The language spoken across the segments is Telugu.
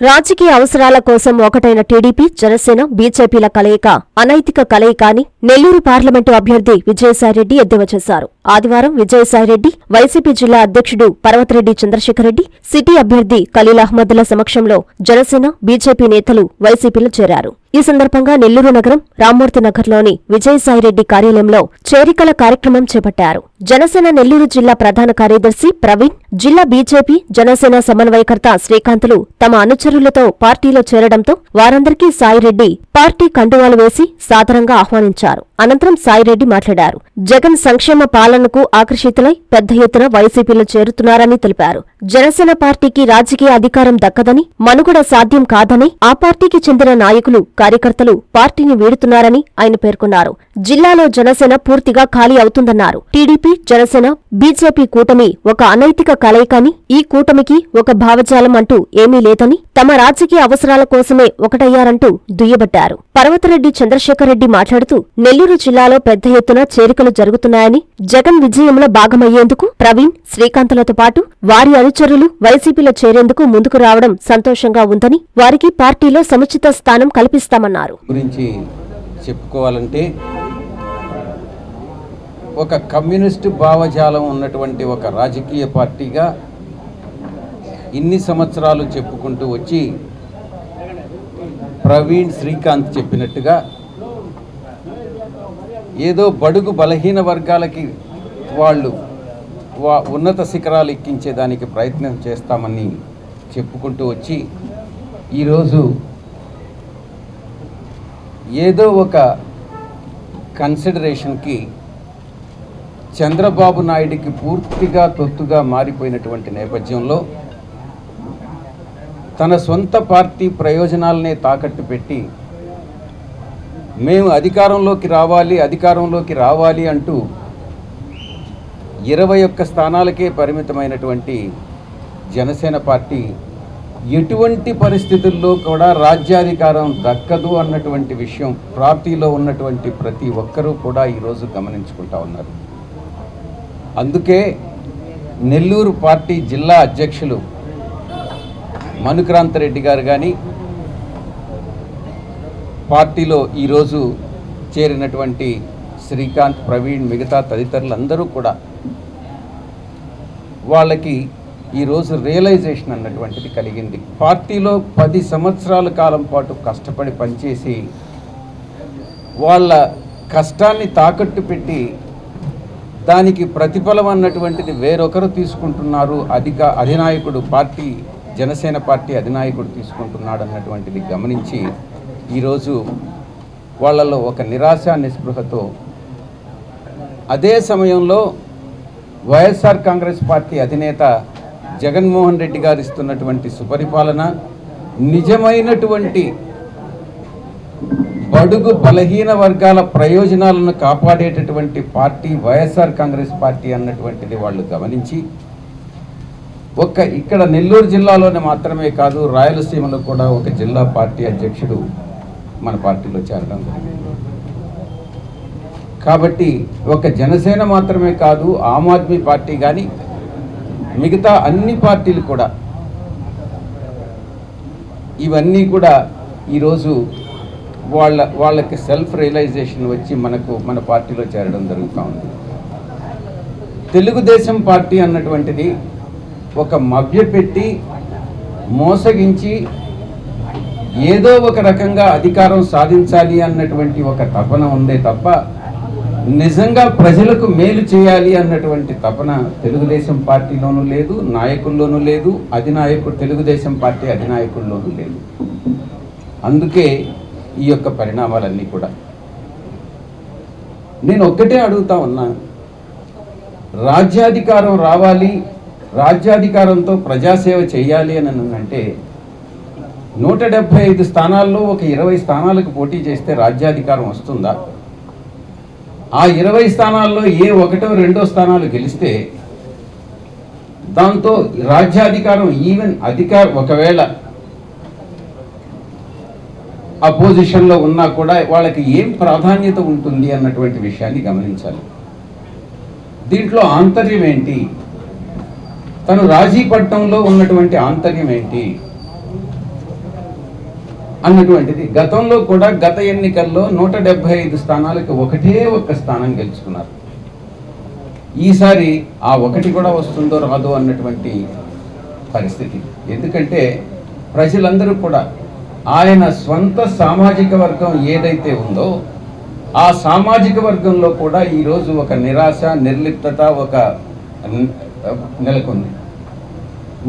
రాజకీయ అవసరాల కోసం ఒకటైన టీడీపీ జనసేన బీజేపీల కలయిక అనైతిక కలయిక అని నెల్లూరు పార్లమెంటు అభ్యర్థి విజయసాయిరెడ్డి ఎద్దేవా చేశారు. ఆదివారం విజయసాయిరెడ్డి వైసీపీ జిల్లా అధ్యక్షుడు పర్వతరెడ్డి చంద్రశేఖరరెడ్డి సిటీ అభ్యర్థి ఖలీల్ అహ్మద్ల సమక్షంలో జనసేన బీజేపీ నేతలు వైసీపీలో చేరారు. ఈ సందర్భంగా నెల్లూరు నగరం రామ్మూర్తి నగర్లోని విజయసాయిరెడ్డి కార్యాలయంలో చేరికల కార్యక్రమం చేపట్టారు. జనసేన నెల్లూరు జిల్లా ప్రధాన కార్యదర్శి ప్రవీణ్ జిల్లా బీజేపీ జనసేన సమన్వయకర్త శ్రీకాంతులు తమ అనుచరులతో పార్టీలో చేరడంతో వారందరికీ సాయిరెడ్డి పార్టీ కండువాలు వేసి సాదరంగా ఆహ్వానించారు. అనంతరం సాయిరెడ్డి మాట్లాడారు. జగన్ సంక్షేమ పాలనకు ఆకర్షితులై పెద్ద ఎత్తున వైసీపీలో చేరుతున్నారని తెలిపారు. జనసేన పార్టీకి రాజకీయ అధికారం దక్కదని మనుగడ సాధ్యం కాదని ఆ పార్టీకి చెందిన నాయకులు కార్యకర్తలు పార్టీని వీడుతున్నారని ఆయన పేర్కొన్నారు. జిల్లాలో జనసేన పూర్తిగా ఖాళీ అవుతుందన్నారు. టీడీపీ జనసేన బీజేపీ కూటమి ఒక అనైతిక కలయికని ఈ కూటమికి ఒక భావజాలం అంటూ ఏమీ లేదని తమ రాజకీయ అవసరాల కోసమే ఒకటయ్యారంటూ దుయ్యబట్టారు. పర్వతరెడ్డి చంద్రశేఖరరెడ్డి మాట్లాడుతూ నెల్లూరు జిల్లాలో పెద్ద ఎత్తున చేరికలు జరుగుతున్నాయని జగన్ విజయంలో భాగమయ్యేందుకు ప్రవీణ్ శ్రీకాంతులతో పాటు వారి అనుచరులు వైసీపీలో చేరేందుకు ముందుకు రావడం సంతోషంగా ఉందని వారికి పార్టీలో సముచిత స్థానం కల్పిస్తామన్నారు. గురించి చెప్పుకోవాలంటే ఒక కమ్యూనిస్టు భావజాలం ఉన్నటువంటి ఒక రాజకీయ పార్టీగా ఇన్ని సంవత్సరాలు చెప్పుకుంటూ వచ్చి ప్రవీణ్ శ్రీకాంత్ చెప్పినట్టుగా ఏదో బడుగు బలహీన వర్గాలకి వాళ్ళు ఉన్నత శిఖరాలు ఎక్కించేదానికి ప్రయత్నం చేస్తామని చెప్పుకుంటూ వచ్చి ఈరోజు ఏదో ఒక కన్సిడరేషన్కి చంద్రబాబు నాయుడికి పూర్తిగా తొత్తుగా మారిపోయినటువంటి నేపథ్యంలో తన సొంత పార్టీ ప్రయోజనాలనే తాకట్టు పెట్టి మేము అధికారంలోకి రావాలి అధికారంలోకి రావాలి అంటూ ఇరవై ఒక్క స్థానాలకే పరిమితమైనటువంటి జనసేన పార్టీ ఎటువంటి పరిస్థితుల్లో కూడా రాజ్యాధికారం దక్కదు అన్నటువంటి విషయం పార్టీలో ఉన్నటువంటి ప్రతి ఒక్కరూ కూడా ఈరోజు గమనించుకుంటా ఉన్నారు. అందుకే నెల్లూరు పార్టీ జిల్లా అధ్యక్షులు మనుక్రాంతరెడ్డి గారు కానీ పార్టీలో ఈరోజు చేరినటువంటి శ్రీకాంత్ ప్రవీణ్ మిగతా తదితరులందరూ కూడా వాళ్ళకి ఈరోజు రియలైజేషన్ అన్నటువంటిది కలిగింది. పార్టీలో పది సంవత్సరాల కాలం పాటు కష్టపడి పనిచేసి వాళ్ళ కష్టాన్ని తాకట్టు పెట్టి దానికి ప్రతిఫలం అన్నటువంటిది వేరొకరు తీసుకుంటున్నారు. అధిక అధినాయకుడు పార్టీ జనసేన పార్టీ అధినాయకుడు తీసుకుంటున్నాడు అన్నటువంటిది గమనించి ఈరోజు వాళ్ళలో ఒక నిరాశ నిస్పృహతో అదే సమయంలో వైఎస్ఆర్ కాంగ్రెస్ పార్టీ అధినేత జగన్మోహన్ రెడ్డి గారు ఇస్తున్నటువంటి సుపరిపాలన నిజమైనటువంటి బడుగు బలహీన వర్గాల ప్రయోజనాలను కాపాడేటటువంటి పార్టీ వైఎస్ఆర్ కాంగ్రెస్ పార్టీ అన్నటువంటిది వాళ్ళు గమనించి ఒక్క ఇక్కడ నెల్లూరు జిల్లాలోనే మాత్రమే కాదు రాయలసీమలో కూడా ఒక జిల్లా పార్టీ అధ్యక్షుడు మన పార్టీలో చేరడం జరిగింది. కాబట్టి ఒక జనసేన మాత్రమే కాదు ఆమ్ ఆద్మీ పార్టీ కానీ మిగతా అన్ని పార్టీలు కూడా. ఇవన్నీ కూడా ఈరోజు వాళ్ళ వాళ్ళకి సెల్ఫ్ రియలైజేషన్ వచ్చి మనకు మన పార్టీలో చేరడం జరుగుతూ ఉంది. తెలుగుదేశం పార్టీ అన్నటువంటిది ఒక మభ్యపెట్టి మోసగించి ఏదో ఒక రకంగా అధికారం సాధించాలి అన్నటువంటి ఒక తపన ఉందే తప్ప నిజంగా ప్రజలకు మేలు చేయాలి అన్నటువంటి తపన తెలుగుదేశం పార్టీలోనూ లేదు నాయకుల్లోనూ లేదు అధినాయకుడు తెలుగుదేశం పార్టీ అధినాయకుల్లోనూ లేదు. అందుకే ఈ యొక్క పరిణామాలన్నీ కూడా. నేను ఒక్కటే అడుగుతా ఉన్నా రాజ్యాధికారం రావాలి రాజ్యాధికారంతో ప్రజాసేవ చేయాలి అని అంటే నూట డెబ్భై ఐదు స్థానాల్లో ఒక ఇరవై స్థానాలకు పోటీ చేస్తే రాజ్యాధికారం వస్తుందా? ఆ ఇరవై స్థానాల్లో ఏ ఒకటో రెండో స్థానాలు గెలిస్తే దాంతో రాజ్యాధికారం ఈవెన్ అధికార ఒకవేళ అపోజిషన్లో ఉన్నా కూడా వాళ్ళకి ఏం ప్రాధాన్యత ఉంటుంది అన్నటువంటి విషయాన్ని గమనించాలి. దీంట్లో ఆంతర్యం ఏంటి? తను రాజీపట్నంలో ఉన్నటువంటి ఆంతర్యం ఏంటి? అన్నటువంటిది. గతంలో కూడా గత ఎన్నికల్లో నూట డెబ్బై ఐదు స్థానాలకు ఒకటే ఒక్క స్థానం గెలుచుకున్నారు. ఈసారి ఆ ఒకటి కూడా వస్తుందో రాదో అన్నటువంటి పరిస్థితి. ఎందుకంటే ప్రజలందరూ కూడా ఆయన స్వంత సామాజిక వర్గం ఏదైతే ఉందో ఆ సామాజిక వర్గంలో కూడా ఈరోజు ఒక నిరాశ నిర్లిప్తత ఒక నెలకొంది.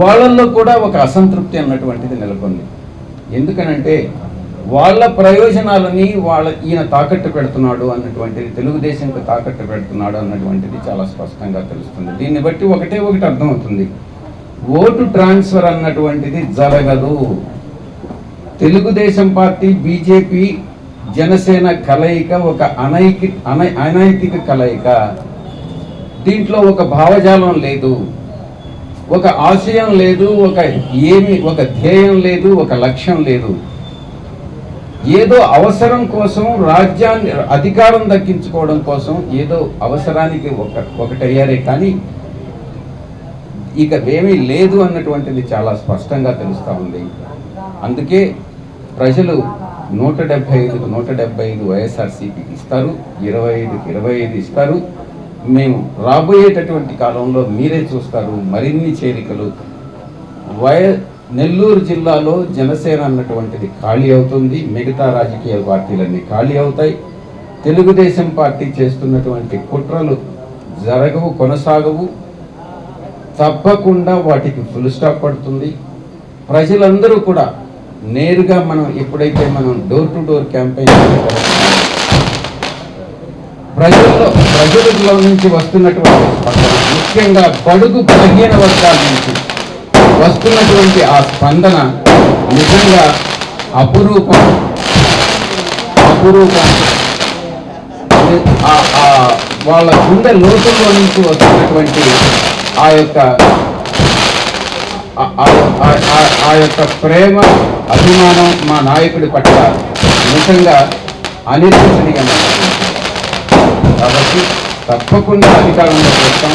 వాళ్ళల్లో కూడా ఒక అసంతృప్తి అన్నటువంటిది నెలకొంది. ఎందుకనంటే వాళ్ళ ప్రయోజనాలని వాళ్ళ ఈయన తాకట్టు పెడుతున్నాడు అన్నటువంటిది తెలుగుదేశంకు తాకట్టు పెడుతున్నాడు అన్నటువంటిది చాలా స్పష్టంగా తెలుస్తుంది. దీన్ని బట్టి ఒకటే ఒకటి అర్థమవుతుంది. ఓటు ట్రాన్స్ఫర్ అన్నటువంటిది జరగదు. తెలుగుదేశం పార్టీ బీజేపీ జనసేన కలయిక ఒక అనైకి అనై అనైతిక కలయిక. దీంట్లో ఒక భావజాలం లేదు. ఒక ఆశయం లేదు ఒక ఏమి ఒక ధ్యేయం లేదు ఒక లక్ష్యం లేదు. ఏదో అవసరం కోసం రాజ్యాన్ని అధికారం దక్కించుకోవడం కోసం ఏదో అవసరానికి ఒక ఒకటయ్యారే కానీ ఇక ఏమీ లేదు అన్నటువంటిది చాలా స్పష్టంగా తెలుస్తూ ఉంది. అందుకే ప్రజలు నూట డెబ్బై ఐదుకు నూట డెబ్బై ఐదు వైఎస్ఆర్సీపీకి ఇస్తారు ఇరవై ఐదుకి ఇరవై ఐదు ఇస్తారు. మేము రాబోయేటటువంటి కాలంలో మీరే చూస్తారు మరిన్ని చేరికలు. వయ నెల్లూరు జిల్లాలో జనసేన అన్నటువంటిది ఖాళీ అవుతుంది. మిగతా రాజకీయ పార్టీలన్నీ ఖాళీ అవుతాయి. తెలుగుదేశం పార్టీ చేస్తున్నటువంటి కుట్రలు జరగవు కొనసాగవు. తప్పకుండా వాటికి ఫుల్ స్టాప్ పడుతుంది. ప్రజలందరూ కూడా నేరుగా మనం ఎప్పుడైతే మనం డోర్ టు డోర్ క్యాంపెయిన్ ప్రజల్లో ప్రజలలో నుంచి వస్తున్నటువంటి ముఖ్యంగా బడుగు బలహీన వర్గాల నుంచి వస్తున్నటువంటి ఆ స్పందన నిజంగా అపురూపం. అపురూపం. వాళ్ళ గుండె లోతుల్లో నుంచి వస్తున్నటువంటి ఆ యొక్క ఆ- యొక్క ప్రేమ అభిమానం మా నాయకుడి పట్ల నిజంగా అనిర్వచనీయమైనటువంటి కాబట్టి తప్పకుండా అధికారంలో వస్తాం.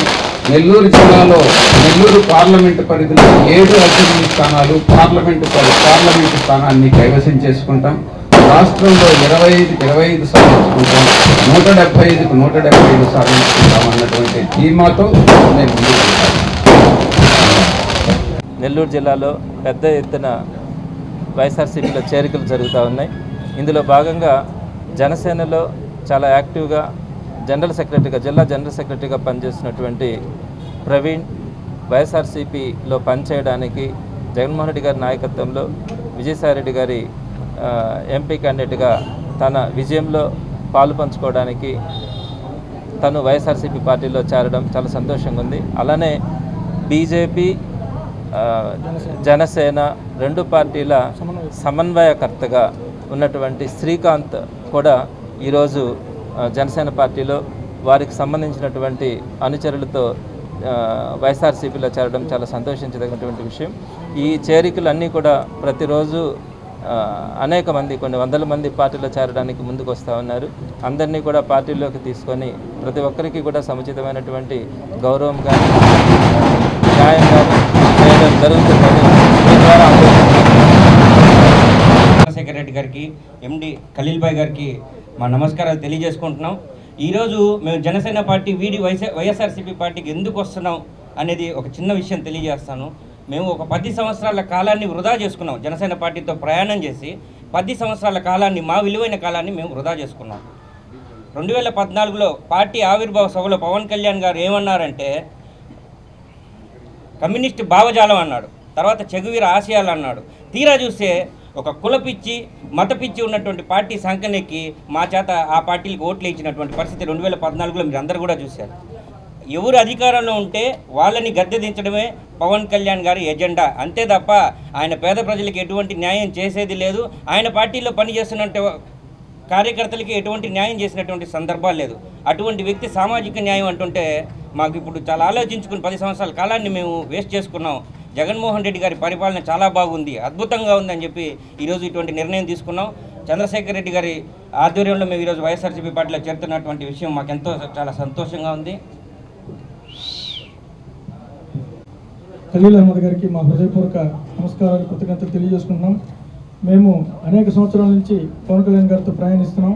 నెల్లూరు జిల్లాలో నెల్లూరు పార్లమెంటు పరిధిలో ఏడు అసెంబ్లీ స్థానాలు పార్లమెంటు పరి- పార్లమెంటు స్థానాన్ని కైవసం చేసుకుంటాం. రాష్ట్రంలో ఇరవై ఐదు ఇరవై ఐదు సాధించుకుంటాం నూట డెబ్బై ఐదుకు నూట డెబ్బై ఐదు సాధించుకుంటాం అన్నటువంటి ధీమాతో నేను నెల్లూరు జిల్లాలో పెద్ద ఎత్తున వైఎస్ఆర్సీపీలో చేరికలు జరుగుతూ ఉన్నాయి. ఇందులో భాగంగా జనసేనలో చాలా యాక్టివ్గా జనరల్ సెక్రటరీగా జిల్లా జనరల్ సెక్రటరీగా పనిచేస్తున్నటువంటి ప్రవీణ్ వైఎస్ఆర్సీపీలో పనిచేయడానికి జగన్మోహన్ రెడ్డి గారి నాయకత్వంలో విజయసాయిరెడ్డి గారి ఎంపీ క్యాండిడేట్గా తన విజయంలో పాలు పంచుకోవడానికి తను వైఎస్ఆర్సీపీ పార్టీలో చేరడం చాలా సంతోషంగా ఉంది. అలానే బీజేపీ జనసేన రెండు పార్టీల సమన్వయకర్తగా ఉన్నటువంటి శ్రీకాంత్ కూడా ఈరోజు జనసేన పార్టీలో వారికి సంబంధించినటువంటి అనుచరులతో వైఎస్ఆర్సీపీలో చేరడం చాలా సంతోషించదగినటువంటి విషయం. ఈ చేరికలు అన్నీ కూడా ప్రతిరోజు అనేక మంది కొన్ని వందల మంది పార్టీలో చేరడానికి ముందుకు వస్తూ ఉన్నారు. అందరినీ కూడా పార్టీలోకి తీసుకొని ప్రతి ఒక్కరికి కూడా సముచితమైనటువంటి గౌరవం కానీ న్యాయం కానీ చేయడం జరుగుతుందని ద్వారా చంద్రశేఖర్ రెడ్డి గారికి ఎండి ఖలీల్ గారికి మా నమస్కారాలు తెలియజేసుకుంటున్నాం. ఈరోజు మేము జనసేన పార్టీ వీడి వైఎస్ వైఎస్ఆర్సీపీ పార్టీకి ఎందుకు వస్తున్నాం అనేది ఒక చిన్న విషయం తెలియజేస్తాను. మేము ఒక పది సంవత్సరాల కాలాన్ని వృధా చేసుకున్నాం. జనసేన పార్టీతో ప్రయాణం చేసి పది సంవత్సరాల కాలాన్ని మా విలువైన కాలాన్ని మేము వృధా చేసుకున్నాం. రెండు వేల పద్నాలుగులో పార్టీ ఆవిర్భావ సభలో పవన్ కళ్యాణ్ గారు ఏమన్నారంటే కమ్యూనిస్ట్ భావజాలం అన్నాడు. తర్వాత చెగువీర ఆశయాలు అన్నాడు. తీరా చూస్తే ఒక కులపిచ్చి మతపిచ్చి ఉన్నటువంటి పార్టీ సంఖ్యనెక్కి మా చేత ఆ పార్టీలకు ఓట్లు ఇచ్చినటువంటి పరిస్థితి రెండు వేల పద్నాలుగులో మీరు అందరూ కూడా చూశారు. ఎవరు అధికారంలో ఉంటే వాళ్ళని గద్దె దించడమే పవన్ కళ్యాణ్ గారి ఎజెండా. అంతే తప్ప ఆయన పేద ప్రజలకు ఎటువంటి న్యాయం చేసేది లేదు. ఆయన పార్టీలో పనిచేస్తున్నట్టు కార్యకర్తలకి ఎటువంటి న్యాయం చేసినటువంటి సందర్భాలు లేదు. అటువంటి వ్యక్తి సామాజిక న్యాయం అంటుంటే మాకు ఇప్పుడు చాలా ఆలోచించుకుని పది సంవత్సరాల కాలాన్ని మేము వేస్ట్ చేసుకున్నాం. జగన్మోహన్ రెడ్డి గారి పరిపాలన చాలా బాగుంది అద్భుతంగా ఉందని చెప్పి ఈరోజు ఇటువంటి నిర్ణయం తీసుకున్నాం. చంద్రశేఖర్ రెడ్డి గారి ఆధ్వర్యంలో మేము ఈరోజు వైఎస్ఆర్సీపీ పార్టీలో చేరుతున్నటువంటి విషయం మాకెంతో చాలా సంతోషంగా ఉంది. ఖలీల్ అహ్మద్ గారికి మా హృదయపూర్వక నమస్కారాలు కృతజ్ఞతలు తెలియజేసుకుంటున్నాం. మేము అనేక సంవత్సరాల నుంచి పవన్ కళ్యాణ్ గారితో ప్రయాణిస్తున్నాం.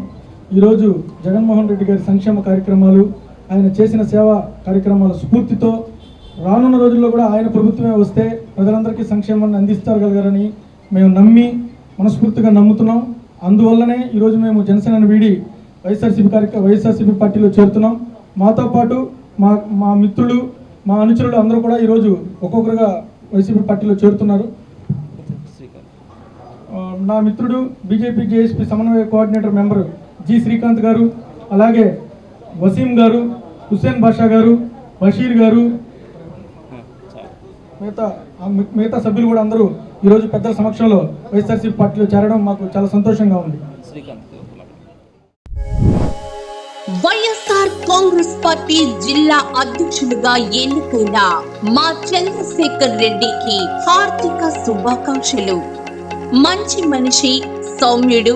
ఈరోజు జగన్మోహన్ రెడ్డి గారి సంక్షేమ కార్యక్రమాలు ఆయన చేసిన సేవా కార్యక్రమాల స్ఫూర్తితో రానున్న రోజుల్లో కూడా ఆయన ప్రభుత్వమే వస్తే ప్రజలందరికీ సంక్షేమాన్ని అందిస్తారగలగారని మేము నమ్మి మనస్ఫూర్తిగా నమ్ముతున్నాం. అందువల్లనే ఈరోజు మేము జనసేనను వీడి వైఎస్ఆర్సీపీ కార్యక్రమ వైఎస్ఆర్సీపీ పార్టీలో చేరుతున్నాం. మాతో పాటు మా మా మిత్రులు మా అనుచరులు అందరూ కూడా ఈరోజు ఒక్కొక్కరుగా వైసీపీ పార్టీలో చేరుతున్నారు. నా మిత్రుడు బీజేపీ జేఎస్పీ సమన్వయ కోఆర్డినేటర్ మెంబర్ జి శ్రీకాంత్ గారు అలాగే వసీం గారు హుస్సేన్ బాషా గారు బషీర్ గారు మిగతా మిగతా సభ్యులు కూడా అందరూ ఈరోజు పెద్దల సమక్షంలో వైఎస్ఆర్సీపీ పార్టీలో చేరడం మాకు చాలా సంతోషంగా ఉంది. వైఎస్ఆర్ కాంగ్రెస్ పార్టీ జిల్లా అధ్యక్షులుగా ఎన్నుకున్న మా చంద్రశేఖర్ రెడ్డికి హార్దిక శుభాకాంక్షలు. మంచి మనిషి సౌమ్యుడు